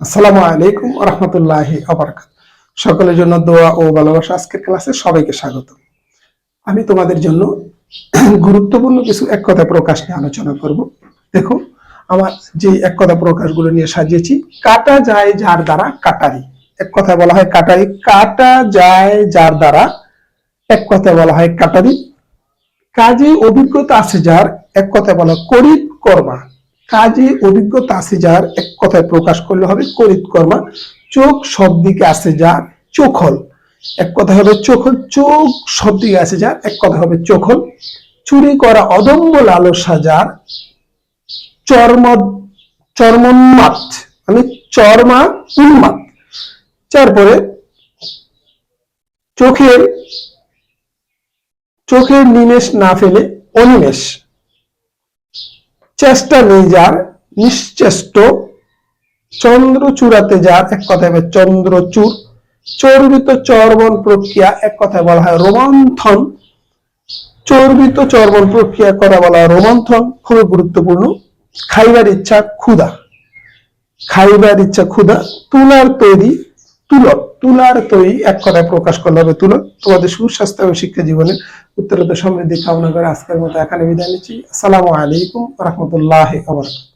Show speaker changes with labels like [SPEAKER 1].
[SPEAKER 1] আসসালামু আলাইকুম রহমতুল্লাহ আবরকাত সকলের জন্য দোয়া ও ভালোবাসা আজকের ক্লাসে সবাইকে স্বাগত। আমি তোমাদের জন্য গুরুত্বপূর্ণ কিছু এক কথা প্রকাশ নিয়ে আলোচনা করব। দেখো, আমার যে এক কথা প্রকাশগুলো নিয়ে সাজিয়েছি, কাটা যায় যার দ্বারা কাটারি। এক কথা বলা হয় কাটারি, কাটা যায় যার দ্বারা এক কথা বলা হয় কাটারি। কাজে অভিজ্ঞতা আছে যার, এক কথায় বলা করিত কর্মা। কাজে অভিজ্ঞতা আছে যার এক কথায় প্রকাশ করলে হবে, করিত কর্মা, চোখ সব দিকে আছে যার চোখল। এক কথা হবে, চোখল, চোখ সব দিকে আছে যার। এক কথা হবে, চোখল, চুরি করা অদম্য লালসা যার। চর্ম চর্মোন্মাত আমি চর্মা উন্মাত তারপরে চোখের চোখের নিমেষ না ফেলে অনিমেষ। চেষ্টা নেই যার নিশ্চেষ্ট চন্দ্র চূড়াতে যার এক কথায় হবে চন্দ্রচূড়। চর্বিত চর্বণ প্রক্রিয়া এক কথায় বলা হয় রোমন্থন। চর্বিত চর্বণ প্রক্রিয়া করা বলা হয় রোমন্থন? খুবই গুরুত্বপূর্ণ। খাইবার ইচ্ছা ক্ষুধা। খাইবার ইচ্ছা ক্ষুধা। তুলার তৈরি তুলক। তুলার তৈরি এক কথায় প্রকাশ করলে হবে তুলক। তোমাদের সুস্বাস্থ্য এবং শিক্ষা জীবনে উত্তরোত্তর সমৃদ্ধি কামনা করে আজকের মতো এখানে বিদায় নিচ্ছি। আসসালামু আলাইকুম রহমতুল্লাহ আবরকাত